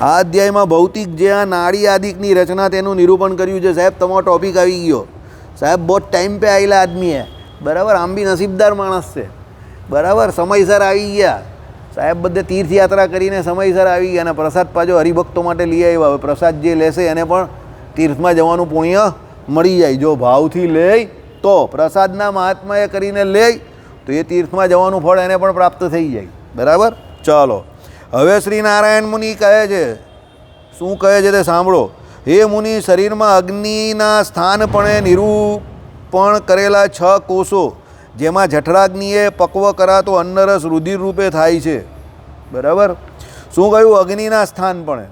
આ અધ્યાયમાં ભૌતિક જે આ નાડી આદિકની રચના તેનું નિરૂપણ કર્યું છે. સાહેબ, તમારો ટોપિક આવી ગયો. સાહેબ, બહુ ટાઈમ પે આવેલા આદમી હે બરાબર, આમ બી નસીબદાર માણસ છે. બરાબર, સમયસર આવી ગયા. સાહેબ, બધે તીર્થયાત્રા કરીને સમયસર આવી ગયા અને પ્રસાદ પાછો હરિભક્તો માટે લઈ આવ્યા. હવે પ્રસાદ જે લેશે એને પણ તીર્થમાં જવાનું પુણ્ય મળી જાય. જો ભાવથી લે તો પ્રસાદના મહાત્માએ કરીને લે તો એ તીર્થમાં જવાનું ફળ એને પણ પ્રાપ્ત થઈ જાય. બરાબર? ચાલો. હવે શ્રી નારાયણ મુનિ કહે છે. શું કહે છે તે સાંભળો. હે મુનિ, શરીરમાં અગ્નિના સ્થાનપણે નિરૂપણ કરેલા છ કોષો, જેમાં જઠરાગ્નિએ પક્વ કરાતો અન્નરસ રુધિર રૂપે થાય છે. બરાબર? શું કહ્યું? અગ્નિના સ્થાનપણે.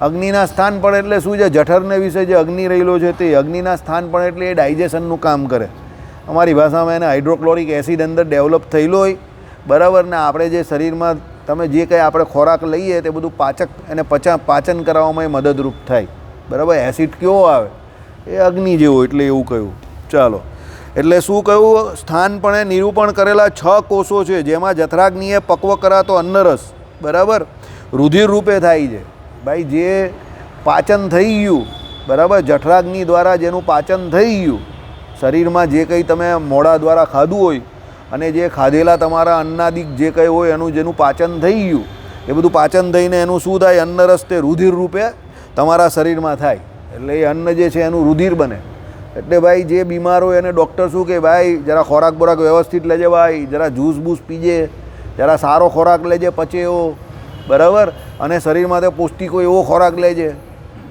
અગ્નિના સ્થાન પણ એટલે શું છે? જઠરને વિશે જે અગ્નિ રહેલો છે તે અગ્નિના સ્થાન પણ એટલે એ ડાયજેશનનું કામ કરે. અમારી ભાષામાં એને હાઇડ્રોક્લોરિક એસિડ અંદર ડેવલપ થયેલો હોય. બરાબર? ને આપણે જે શરીરમાં તમે જે કંઈ આપણે ખોરાક લઈએ તે બધું પાચક એને પચા, પાચન કરાવવામાં મદદરૂપ થાય. બરાબર? એસિડ કેવો આવે? એ અગ્નિ જેવો, એટલે એવું કહ્યું. ચાલો. એટલે શું કહ્યું? સ્થાનપણે નિરૂપણ કરેલા છ કોષો છે, જેમાં જઠરાગ્નિએ પક્વ કરાતો અન્નરસ. બરાબર? રુધિર રૂપે થાય છે. ભાઈ, જે પાચન થઈ ગયું, બરાબર? જઠરાગ્નિ દ્વારા જેનું પાચન થઈ ગયું, શરીરમાં જે કંઈ તમે મોડા દ્વારા ખાધું હોય અને જે ખાધેલા તમારા અન્નાદિક જે કંઈ હોય એનું જેનું પાચન થઈ ગયું, એ બધું પાચન થઈને એનું શું થાય? અન્ન રસ્તે રુધિર રૂપે તમારા શરીરમાં થાય. એટલે એ અન્ન જે છે એનું રુધિર બને. એટલે ભાઈ જે બીમાર હોય એને ડૉક્ટર શું કે, ભાઈ, જરા ખોરાક બોરાક વ્યવસ્થિત લેજે ભાઈ, જરા જ્યુસ બૂસ પીજે, જરા સારો ખોરાક લેજે પચે એવો બરાબર? અને શરીરમાં તે પૌષ્ટિકો એવો ખોરાક લેજે.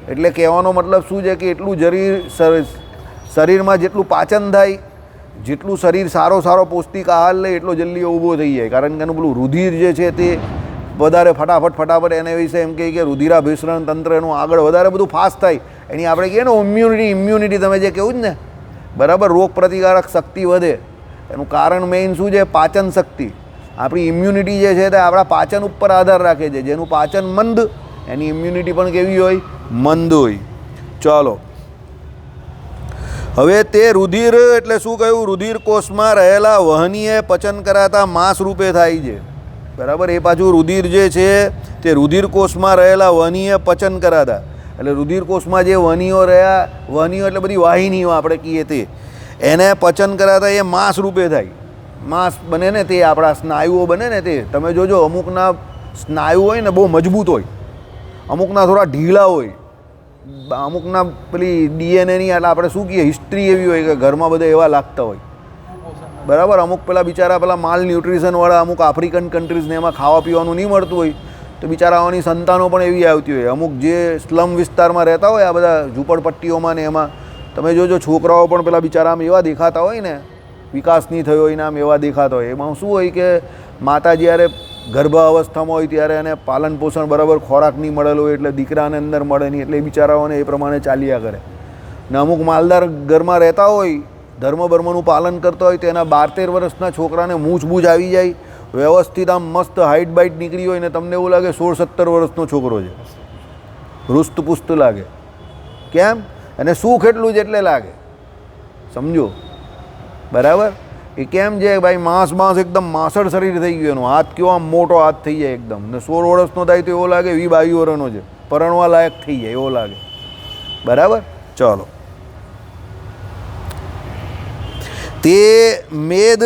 એટલે કહેવાનો મતલબ શું છે કે, એટલું શરીર શર- શરીરમાં જેટલું પાચન થાય જેટલું શરીર સારો સારો પૌષ્ટિક આહાર લે, એટલો જલ્દી ઊભો થઈ જાય. કારણ કે એનું પેલું રુધિર જે છે તે વધારે ફટાફટ ફટાફટ એને વિશે એમ કહે કે રુધિરાભિસરણ તંત્ર એનું આગળ વધારે બધું ફાસ્ટ થાય. એની આપણે કહીએ ને ઇમ્યુનિટી ઇમ્યુનિટી તમે જે કહ્યું જ ને, બરાબર રોગ પ્રતિકારક શક્તિ વધે. એનું કારણ મેઇન શું છે? પાચન શક્તિ. આપણી ઇમ્યુનિટી જે છે તે આપણા પાચન ઉપર આધાર રાખે છે. જેનું પાચન મંદ, એની ઇમ્યુનિટી પણ કેવી હોય? મંદ હોય. ચાલો હવે તે રુધિર, એટલે શું કહ્યું? રુધિર કોષમાં રહેલા વહનીએ પચન કરાતા માંસ રૂપે થાય છે. બરાબર? એ પાછું રુધિર જે છે, તે રુધિર કોષમાં રહેલા વહનીએ પચન કરાતા. એટલે રુધિર કોષમાં જે વહનીઓ રહ્યા, વહનીઓ એટલે બધી વાહિનીઓ આપણે કહીએ તે. એને પચન કરાતા એ માંસ રૂપે થાય. માંસ બને ને તે, આપણા સ્નાયુઓ બને ને તે. તમે જોજો, અમુકના સ્નાયુ હોય ને, બહુ મજબૂત હોય. અમુકના થોડા ઢીલા હોય. અમુકના પેલી ડીએનએની એટલે આપણે શું કહીએ હિસ્ટ્રી એવી હોય કે ઘરમાં બધા એવા લાગતા હોય. બરાબર? અમુક પેલા બિચારા પેલા માલ ન્યુટ્રિશનવાળા અમુક આફ્રિકન કન્ટ્રીઝને એમાં ખાવા પીવાનું નહીં મળતું હોય, તો બિચારાઓની સંતાનો પણ એવી આવતી હોય. અમુક જે સ્લમ વિસ્તારમાં રહેતા હોય, આ બધા ઝૂંપડપટ્ટીઓમાં ને એમાં, તમે જોજો, છોકરાઓ પણ પેલા બિચારા આમ એવા દેખાતા હોય ને, વિકાસ નહીં થયો હોય ને આમ એવા દેખાતા હોય. એમાં શું હોય કે માતા જ્યારે ગર્ભ અવસ્થામાં હોય ત્યારે એને પાલન પોષણ બરાબર ખોરાક નહીં મળેલો હોય એટલે દીકરાને અંદર મળે નહીં એટલે એ બિચારાઓને એ પ્રમાણે ચાલ્યા કરે. ને અમુક માલદાર ઘરમાં રહેતા હોય ધર્મ બર્મનું પાલન કરતા હોય, તો એના બાર તેર વર્ષના છોકરાને મૂછ બૂછ આવી જાય, વ્યવસ્થિત આમ મસ્ત હાઇટ બાઇટ નીકળી હોય ને તમને એવું લાગે સોળ સત્તર વર્ષનો છોકરો છે. હૃષ્ટપુષ્ટ લાગે. કેમ? અને સુખ એટલું જ એટલે લાગે. સમજો? બરાબર? એ કેમ છે ભાઈ માંસ માંસ એકદમ માસળ શરીર થઈ ગયું એનું. હાથ કેવો આમ મોટો હાથ થઈ જાય એકદમ. ને સોળ વર્ષનો થાય તો એવો લાગે વી બાવી વર્ષનો છે. પરણવા લાયક થઈ જાય એવો લાગે. બરાબર? ચલો. તે મેદ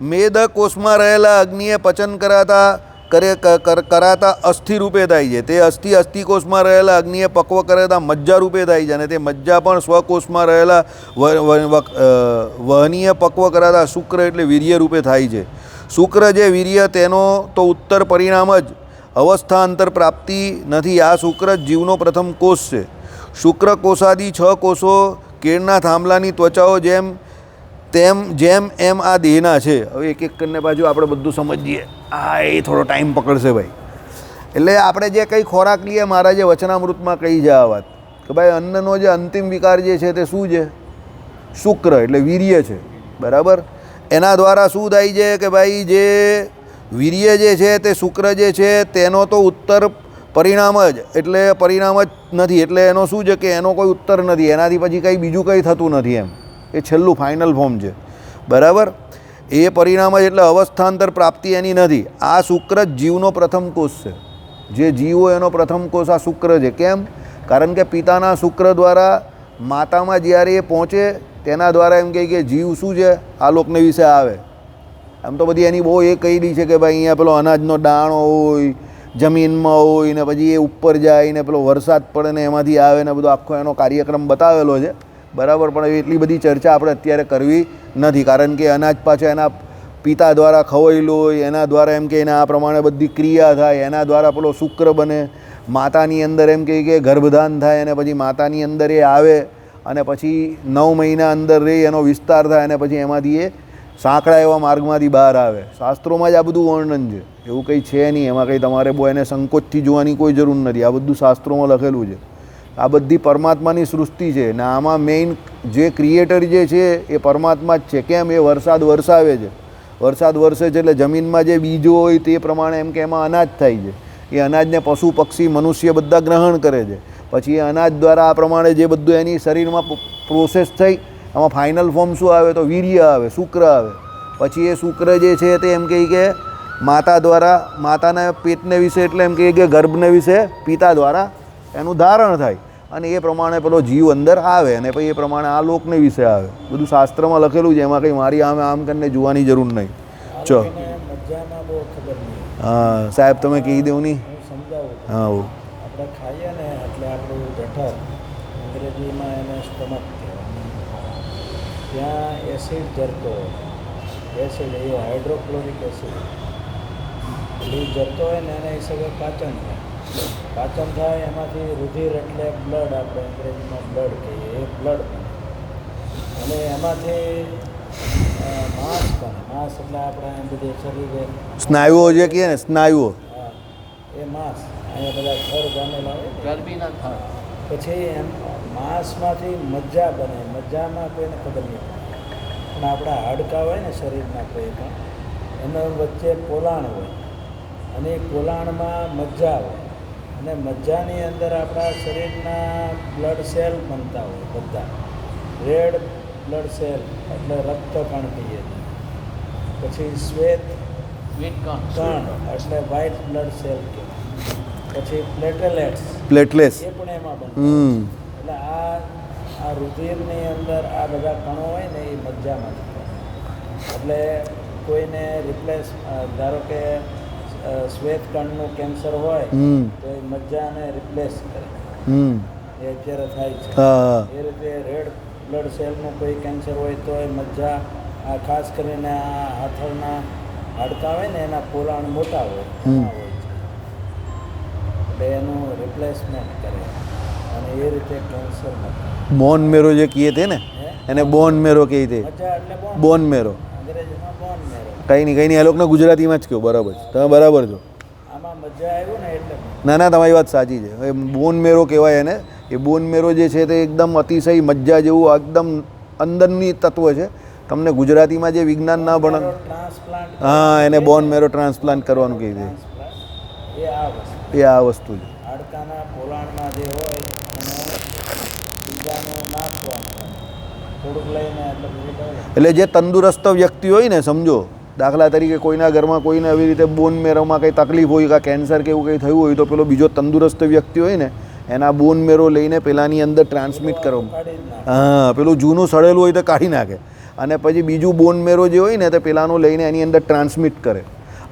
મેદ કોષમાં રહેલા અગ્નિએ પચન કરાતા કરે કરાતા અસ્થિ રૂપે થાય છે. તે અસ્થિ અસ્થિકોષમાં રહેલા અગ્નિએ પક્વ કરાતા મજ્જા રૂપે થાય છે અને તે મજ્જા પણ સ્વકોષમાં રહેલા વહનીય પક્વ કરાતા શુક્ર એટલે વીર્ય રૂપે થાય છે. શુક્ર જે વીર્ય તેનો તો ઉત્તર પરિણામ જ અવસ્થાંતર પ્રાપ્તિ નથી. આ શુક્ર જીવનો પ્રથમ કોષ છે. શુક્ર કોષાદી છ કોષો કેળના થાંભલાની ત્વચાઓ જેમ તેમ જેમ એમ આ દેહના છે, હવે એક એક કરીને પાછું આપણે બધું સમજીએ. આ એ થોડો ટાઈમ પકડશે ભાઈ. એટલે આપણે જે કંઈ ખોરાક લઈએ, મારા જે વચનામૃતમાં કહી જાય વાત, કે ભાઈ અન્નનો જે અંતિમ વિકાર જે છે તે શું છે? શુક્ર એટલે વીર્ય છે. બરાબર? એના દ્વારા શું થાય છે કે ભાઈ જે વીર્ય જે છે તે શુક્ર જે છે તેનો તો ઉત્તર પરિણામ જ, એટલે પરિણામ જ નથી. એટલે એનો શું છે કે એનો કોઈ ઉત્તર નથી. એનાથી પછી કંઈ બીજું કંઈ થતું નથી એમ. એ છેલ્લું ફાઇનલ ફોર્મ છે. બરાબર? એ પરિણામ જ એટલે અવસ્થાંતર પ્રાપ્તિ એની નથી. આ શુક્ર જ જીવનો પ્રથમ કોષ છે. જે જીવો એનો પ્રથમ કોષ આ શુક્ર છે. કેમ? કારણ કે પિતાના શુક્ર દ્વારા માતામાં જ્યારે એ પહોંચે, તેના દ્વારા એમ કહે કે જીવ શું છે? આ લોકને વિશે આવે. આમ તો બધી એની બહુ એ કહી દી છે કે ભાઈ અહીંયા પેલો અનાજનો દાણો હોય, જમીનમાં હોય ને પછી એ ઉપર જાય ને પેલો વરસાદ પડે ને એમાંથી આવે ને બધો આખો એનો કાર્યક્રમ બતાવેલો છે. બરાબર, પણ એટલી બધી ચર્ચા આપણે અત્યારે કરવી નથી. કારણ કે અનાજ પાછા એના પિતા દ્વારા ખવાયેલું હોય, એના દ્વારા એમ કે એના આ પ્રમાણે બધી ક્રિયા થાય, એના દ્વારા પેલો શુક્ર બને, માતાની અંદર એમ કહે કે ગર્ભધાન થાય અને પછી માતાની અંદર એ આવે અને પછી નવ મહિના અંદર રહી, એનો વિસ્તાર થાય અને પછી એમાંથી એ સાંકડા એવા માર્ગમાંથી બહાર આવે. શાસ્ત્રોમાં જ આ બધું વર્ણન છે. એવું કંઈ છે નહીં. એમાં કંઈ તમારે બહુ એને સંકોચથી જોવાની કોઈ જરૂર નથી. આ બધું શાસ્ત્રોમાં લખેલું છે. આ બધી પરમાત્માની સૃષ્ટિ છે ને આમાં મેઇન જે ક્રિએટર જે છે એ પરમાત્મા જ છે. કેમ? એ વરસાદ વરસાવે છે. વરસાદ વરસે છે એટલે જમીનમાં જે બીજો હોય તે પ્રમાણે એમ કે એમાં અનાજ થાય છે. એ અનાજને પશુ, પક્ષી, મનુષ્ય બધા ગ્રહણ કરે છે. પછી એ અનાજ દ્વારા આ પ્રમાણે જે બધું એની શરીરમાં પ્રોસેસ થઈ, આમાં ફાઇનલ ફોર્મ શું આવે? તો વીર્ય આવે, શુક્ર આવે. પછી એ શુક્ર જે છે તે એમ કહે કે માતા દ્વારા, માતાના પેટને વિશે એટલે એમ કહે કે ગર્ભને વિશે પિતા દ્વારા એનું ધારણ થાય. અને એ પ્રમાણે પેલો જીવ અંદર આવે અને પછી એ પ્રમાણે આ લોકને વિશે આવે. બધું શાસ્ત્રમાં લખેલું છે એમાં કંઈ મારી આમે આમ કરીને જોવાની જરૂર નહીં. ચો. હા સાહેબ તમે કહી દેવું નહીં. હું. આપણે ખાઈએ ને એટલે આપણું જઠર અંગ્રેજીમાં એને સ્ટમક ત્યાં એસિડ જરતો એસિડ એ હાઇડ્રોક્લોરિક એસિડ. એ જરતો હોય ને એને હિસાબે પાચન થાય. પાચન થાય એમાંથી રુધિર એટલે બ્લડ આપણે અંગ્રેજીમાં બ્લડ કહીએ એ બ્લડ બને. અને એમાંથી માંસ બને. માંસ એટલે આપણે બધી શરીરે સ્નાયુઓ જે કહે ને સ્નાયુઓ. હા, એ માંસ. અહીંયા બધા થર જામેલા હોય ને. ગરબીના હા પછી એમ માંસમાંથી મજ્જા બને. મજ્જામાં કોઈને ખબર નહીં પણ આપણા હાડકાં હોય ને શરીરના કોઈ પણ એના વચ્ચે પોલાણ હોય. અને એ પોલાણમાં મજ્જા હોય. અને મજ્જાની અંદર આપણા શરીરના બ્લડ સેલ બનતા હોય બધા. રેડ બ્લડ સેલ એટલે રક્તકણ કહીએ પછી શ્વેત કણ. એટલે વ્હાઇટ બ્લડ સેલ કહેવાય. પછી પ્લેટલેટ્સ પ્લેટલેટ્સ એ પણ એમાં બને એટલે આ આ રુધિરની અંદર આ બધા કણો હોય ને એ મજ્જામાં એટલે કોઈને રિપ્લેસ ધારો કે અ, શ્વેત કણનું કેન્સર હોય તો એ મજ્જાને રિપ્લેસ કરે. એ અત્યારે થાય છે. એ રીતે રેડ બ્લડ સેલનું કોઈ કેન્સર હોય તો એ મજ્જા આ ખાસ કરીને આ હાથળના હાડકા હોય ને એના પોલાણ મોટા હોય હોય એટલે એનું રિપ્લેસમેન્ટ કરે. અને એ રીતે કેન્સર બોન મેરો જે કહીએ તે ને એને બોન મેરો કહી તે. બોન મેરો કંઈ નહીં કંઈ નહીં એ લોકોને ગુજરાતીમાં જ કહો બરાબર છે. તમે બરાબર છો. ને ના તમારી વાત સાચી છે. એ બોન મેરો કહેવાય એને એ બોન મેરો જે છે તે એકદમ અતિશય મજ્જા જેવું એકદમ અંદરની તત્વ છે. તમને ગુજરાતીમાં જે વિજ્ઞાન ના ભણ હા એને બોન મેરો ટ્રાન્સપ્લાન્ટ કરવાનું કહી છે. આ એ આ વસ્તુ છે. એટલે જે તંદુરસ્ત વ્યક્તિ હોય ને સમજો દાખલા તરીકે કોઈના ઘરમાં કોઈને આવી રીતે બોન મેરોમાં કંઈ તકલીફ હોય કાં કેન્સર કે એવું કંઈ થયું હોય તો પેલો બીજો તંદુરસ્ત વ્યક્તિ હોય ને એના બોન મેરો લઈને પેલાની અંદર ટ્રાન્સમિટ કરો. હા પેલું જૂનું સડેલું હોય તો કાઢી નાખે. અને પછી બીજું બોન મેરો જે હોય ને તે પેલાનું લઈને એની અંદર ટ્રાન્સમિટ કરે.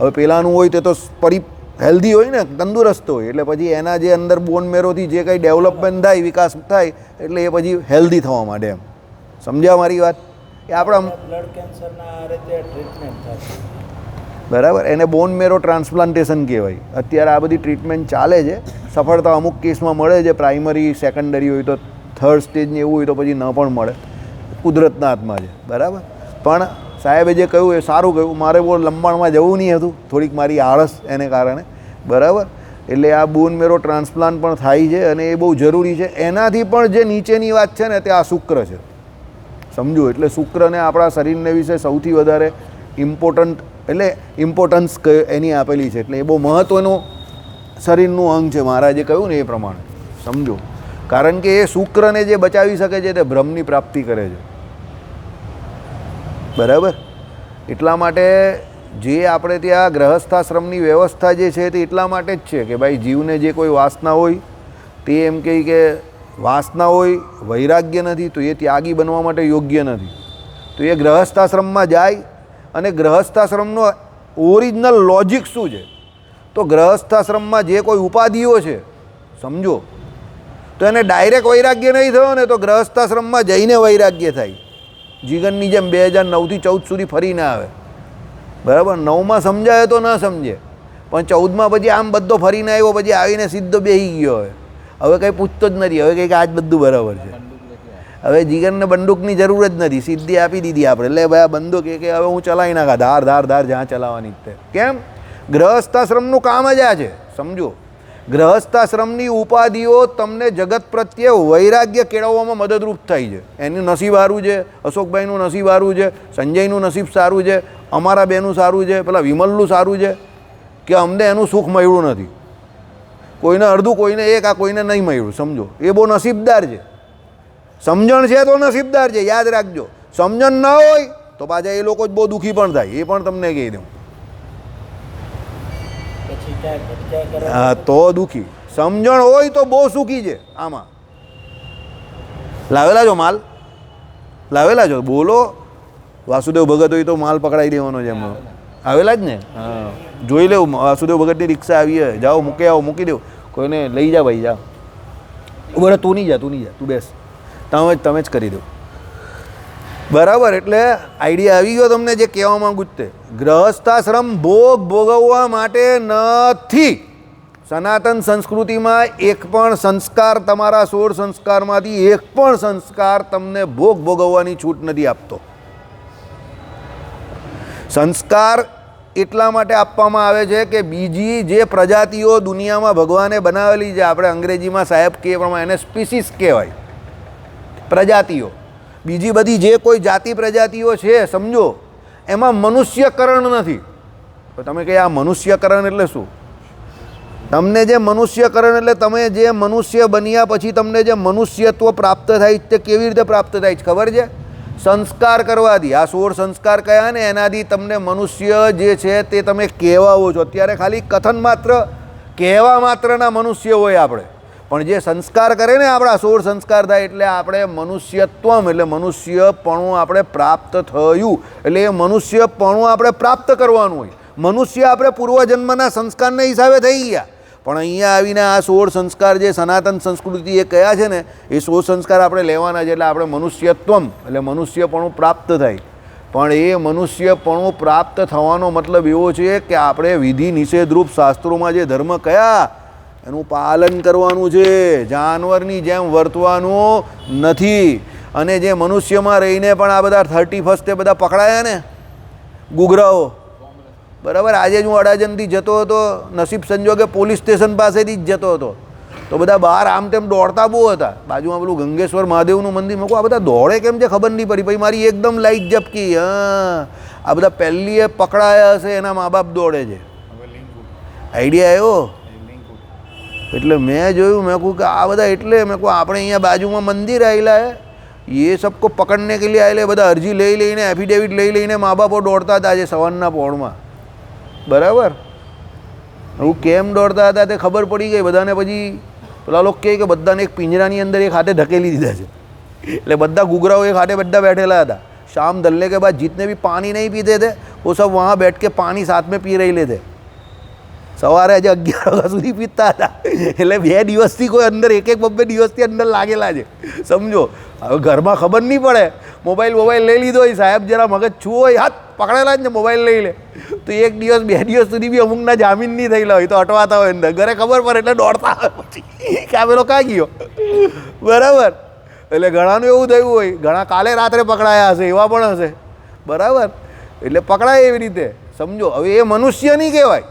હવે પેલાનું હોય તે તો પરી હેલ્ધી હોય ને તંદુરસ્ત હોય એટલે પછી એના જે અંદર બોન મેરોથી જે કંઈ ડેવલપમેન્ટ થાય વિકાસ થાય એટલે એ પછી હેલ્ધી થવા માંડે એમ. સમજ્યા મારી વાત? એ આપણા બ્લડ કેન્સરના રીતે ટ્રીટમેન્ટ થાય બરાબર. એને બોન મેરો ટ્રાન્સપ્લાન્ટેશન કહેવાય. અત્યારે આ બધી ટ્રીટમેન્ટ ચાલે છે. સફળતા અમુક કેસમાં મળે છે. પ્રાઇમરી સેકન્ડરી હોય તો થર્ડ સ્ટેજની એવું હોય તો પછી ન પણ મળે. કુદરતના હાથમાં છે. બરાબર? પણ સાહેબે જે કહ્યું એ સારું કહ્યું. મારે બહુ લંબાણમાં જવું નહીં હતું. થોડીક મારી આળસ એને કારણે. બરાબર? એટલે આ બોન મેરો ટ્રાન્સપ્લાન્ટ પણ થાય છે અને એ બહુ જરૂરી છે. એનાથી પણ જે નીચેની વાત છે ને તે આ શુક્ર છે. સમજો એટલે શુક્રને આપણા શરીરને વિશે સૌથી વધારે ઇમ્પોર્ટન્ટ એટલે ઇમ્પોર્ટન્સ એની આપેલી છે. એટલે એ બહુ મહત્ત્વનું શરીરનું અંગ છે. મહારાજે કહ્યું ને એ પ્રમાણે. સમજો. કારણ કે એ શુક્રને જે બચાવી શકે છે તે ભ્રમની પ્રાપ્તિ કરે છે. બરાબર? એટલા માટે જે આપણે ત્યાં ગ્રહસ્થાશ્રમની વ્યવસ્થા જે છે તે એટલા માટે જ છે કે ભાઈ જીવને જે કોઈ વાસના હોય તે એમ કહે કે વાસના હોય, વૈરાગ્ય નથી, તો એ ત્યાગી બનવા માટે યોગ્ય નથી. તો એ ગ્રહસ્થાશ્રમમાં જાય અને ગ્રહસ્થાશ્રમનો ઓરિજિનલ લોજિક શું છે? તો ગ્રહસ્થાશ્રમમાં જે કોઈ ઉપાધિઓ છે, સમજો, તો એને ડાયરેક્ટ વૈરાગ્ય નહીં થયો ને તો ગ્રહસ્થાશ્રમમાં જઈને વૈરાગ્ય થાય. જીગનની જેમ બે હજાર નવથી ચૌદ સુધી ફરીને આવે. બરાબર? નવમાં સમજાય તો ન સમજે. પણ ચૌદમાં પછી આમ બધો ફરીને આવ્યો, પછી આવીને સીધો બેસી ગયો હવે. હવે કંઈ પૂછતો જ નથી. હવે કંઈક આજ બધું બરાબર છે. હવે જીગરને બંદૂકની જરૂર જ નથી. સીધી આપી દીધી આપણે. એટલે ભાઈ, આ બંદૂક એ કે હવે હું ચલાવી નાખા. ધાર ધાર ધાર, જ્યાં ચલાવવાની તે. કેમ? ગ્રહસ્થાશ્રમનું કામ જ આ છે. સમજો. ગ્રહસ્થાશ્રમની ઉપાધિઓ તમને જગત પ્રત્યે વૈરાગ્ય કેળવવામાં મદદરૂપ થાય છે. એનું નસીબ સારું છે. અશોકભાઈનું નસીબ સારું છે. સંજયનું નસીબ સારું છે. અમારા બેનું સારું છે. પેલા વિમલનું સારું છે. કે અમને એનું સુખ મળ્યું નથી. કોઈને અડધું કોઈને એક આ કોઈને નહીં મળ્યું સમજો. એ બહુ નસીબદાર છે. સમજણ છે તો નસીબદાર છે યાદ રાખજો. સમજણ ન હોય તો પાછા એ લોકો જ બહુ દુઃખી પણ થાય એ પણ તમને કહી દઉં. હા તો દુઃખી. સમજણ હોય તો બહુ સુખી છે આમાં. લાવેલા છો માલ? લાવેલા છો? બોલો. વાસુદેવ ભગત હોય તો માલ પકડાઈ દેવાનો છે એમાં. આવેલા જ ને? હા. જોઈ લેવું વાસુદેવ ભગતની રિક્ષા આવી જાઓ, મૂકી આવો, મૂકી દેવું કોઈને લઈ જા ભાઈ, જા. બરાબર તું નહીં જા, તું નહીં જા, તું બેસ. તમે જ તમે જ કરી દો. બરાબર, એટલે આઈડિયા આવી ગયો તમને જે કહેવા માંગુ તે ગ્રહસ્થાશ્રમ ભોગ ભોગવવા માટે નથી. સનાતન સંસ્કૃતિમાં એક પણ સંસ્કાર તમારા સોળ સંસ્કારમાંથી એક પણ સંસ્કાર તમને ભોગ ભોગવવાની છૂટ નથી આપતો. સંસ્કાર એટલા માટે આપવામાં આવે છે કે બીજી જે પ્રજાતિઓ દુનિયામાં ભગવાને બનાવેલી છે, આપણે અંગ્રેજીમાં સાહેબ કે પ્રમાણે એને સ્પીસીસ કહેવાય. પ્રજાતિઓ. બીજી બધી જે કોઈ જાતિ પ્રજાતિઓ છે, સમજો, એમાં મનુષ્યકરણ નથી. તો તમે કહે, આ મનુષ્યકરણ એટલે શું? તમને જે મનુષ્યકરણ એટલે તમે જે મનુષ્ય બન્યા પછી તમને જે મનુષ્યત્વ પ્રાપ્ત થાય તે કેવી રીતે પ્રાપ્ત થાય છે, ખબર છે? સંસ્કાર કરવાથી આ સોળ સંસ્કાર કયા ને? એનાથી તમને મનુષ્ય જે છે તે તમે કહેવાઓ છો. અત્યારે ખાલી કથન માત્ર, કહેવા માત્રના મનુષ્ય હોય આપણે. પણ જે સંસ્કાર કરે ને આપણા, સોળ સંસ્કાર થાય એટલે આપણે મનુષ્યત્વમ, એટલે મનુષ્યપણું આપણે પ્રાપ્ત થયું. એટલે એ મનુષ્યપણું આપણે પ્રાપ્ત કરવાનું હોય. મનુષ્ય આપણે પૂર્વજન્મના સંસ્કારના હિસાબે થઈ ગયા. પણ અહીંયા આવીને આ સોળ સંસ્કાર જે સનાતન સંસ્કૃતિએ કયા છે ને, એ સોળ સંસ્કાર આપણે લેવાના છે એટલે આપણે મનુષ્યત્વમ, એટલે મનુષ્યપણું પ્રાપ્ત થાય. પણ એ મનુષ્યપણું પ્રાપ્ત થવાનો મતલબ એવો છે કે આપણે વિધિ નિષેધરૂપ શાસ્ત્રોમાં જે ધર્મ કયા, એનું પાલન કરવાનું છે. જાનવરની જેમ વર્તવાનું નથી. અને જે મનુષ્યમાં રહીને પણ આ બધા થર્ટી ફર્સ્ટે બધા પકડાયા ને? ગુગરાઓ. બરાબર આજે જ હું અડાજણથી જતો હતો નસીબ સંજોગે પોલીસ સ્ટેશન પાસેથી જ જતો હતો તો બધા બહાર આમ તેમ દોડતા બહુ હતા બાજુમાં પેલું ગંગેશ્વર મહાદેવનું મંદિર મૂકું આ બધા દોડે કેમ છે ખબર નહીં પડી પછી મારી એકદમ લાઈક ઝપકી હા આ બધા પહેલી એ પકડાયા હશે એના મા બાપ દોડે છે આઈડિયા આવ્યો એટલે મેં જોયું મેં કહું કે આ બધા એટલે મેં કહું આપણે અહીંયા બાજુમાં મંદિર આવેલા હે ये सबको पकड़ने के लिए आएले બધા અરજી લઈ લઈને એફિડેવિટ લઈ લઈને મા બાપો દોડતા હતા આજે સવારના પોળમાં બરાબર હું કેમ દોડતા હતા તે ખબર પડી ગઈ બધાને પછી પેલા લોકો કહે કે બધાને એક પિંજરાની અંદર એક હાથે ઢકેલી દીધા છે એટલે બધા ગુગરાઓ એક હાથે બધા બેઠેલા હતા शाम डलने के बाद जितने भी पानी नहीं पीते थे वो सब वहाँ बैठ के पानी साथ में पी रही लेते સવારે આજે અગિયાર વાગ્યા સુધી પીતા હતા એટલે બે દિવસથી કોઈ અંદર એક એક બબ્બે દિવસથી અંદર લાગેલા છે સમજો હવે ઘરમાં ખબર નહીં પડે મોબાઈલ મોબાઈલ લઈ લીધો હોય સાહેબ જરા મગજ છું હોય હાથ પકડેલા જ ને મોબાઈલ લઈ લે. તો એક દિવસ, બે દિવસ સુધી બી અમુકના જામીન નહીં થયેલા હોય તો અટવાતા હોય અંદર. ઘરે ખબર પડે એટલે દોડતા હોય પછી. કે આ પેલો કાં ગયો? બરાબર. એટલે ઘણાનું એવું થયું હોય. ઘણા કાલે રાત્રે પકડાયા હશે, એવા પણ હશે. બરાબર. એટલે પકડાય એવી રીતે. સમજો, હવે એ મનુષ્ય નહીં કહેવાય.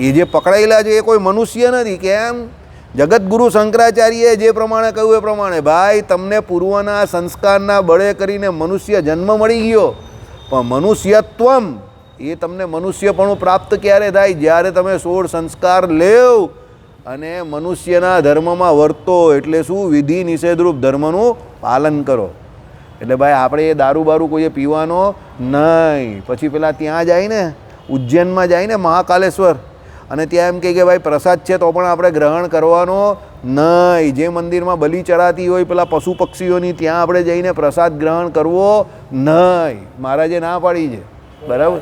એ જે પકડાયેલા છે એ કોઈ મનુષ્ય નથી. કેમ? જગતગુરુ શંકરાચાર્યએ જે પ્રમાણે કહ્યું એ પ્રમાણે, ભાઈ, તમને પૂર્વના સંસ્કારના બળે કરીને મનુષ્ય જન્મ મળી ગયો, પણ મનુષ્યત્વમ, એ તમને મનુષ્યપણું પ્રાપ્ત ક્યારે થાય? જ્યારે તમે સોળ સંસ્કાર લેવ અને મનુષ્યના ધર્મમાં વર્તો, એટલે શું? વિધિ નિષેધરૂપ ધર્મનું પાલન કરો. એટલે ભાઈ, આપણે એ દારૂ બારૂ કોઈએ પીવાનો નહીં. પછી પેલા ત્યાં જાય ને, ઉજ્જૈનમાં જાય ને મહાકાલેશ્વર. અને ત્યાં એમ કહે કે ભાઈ પ્રસાદ છે તો પણ આપણે ગ્રહણ કરવાનો નહીં. જે મંદિરમાં બલિ ચડાતી હોય પેલા પશુ પક્ષીઓની, ત્યાં આપણે જઈને પ્રસાદ ગ્રહણ કરવો નહીં. મહારાજે ના પાડી છે. બરાબર?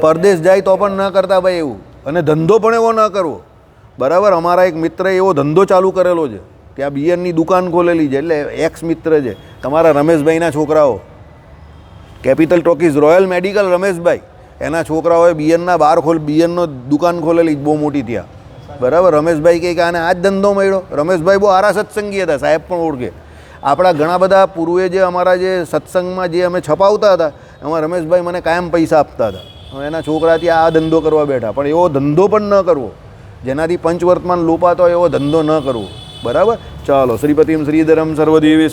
પરદેશ જાય તો પણ ન કરતા ભાઈ એવું. અને ધંધો પણ એવો ન કરવો. બરાબર? અમારા એક મિત્રએ એવો ધંધો ચાલુ કરેલો છે ત્યાં બિયરની દુકાન ખોલેલી છે, એટલે એક્સ મિત્ર છે. તમારા રમેશભાઈના છોકરાઓ. Capital talkies royal medical Rameshbhai. એના છોકરાઓએ બીએનના બાર ખોલ બીએનનો દુકાન ખોલેલી, બહુ મોટી ત્યાં. બરાબર? રમેશભાઈ કહે કે આને આ જ ધંધો મળ્યો. રમેશભાઈ બહુ આરા સત્સંગી હતા, સાહેબ પણ ઓળખે. આપણા ઘણા બધા પૂર્વે જે અમારા જે સત્સંગમાં જે અમે છપાવતા હતા, એમાં રમેશભાઈ મને કાયમ પૈસા આપતા હતા. એના છોકરાથી આ ધંધો કરવા બેઠા. પણ એવો ધંધો પણ ન કરવો. જેનાથી પંચવર્તમાન લોપાતો એવો ધંધો ન કરવો. બરાબર? ચાલો, શ્રીપતિમ શ્રીધરમ સર્વદેવી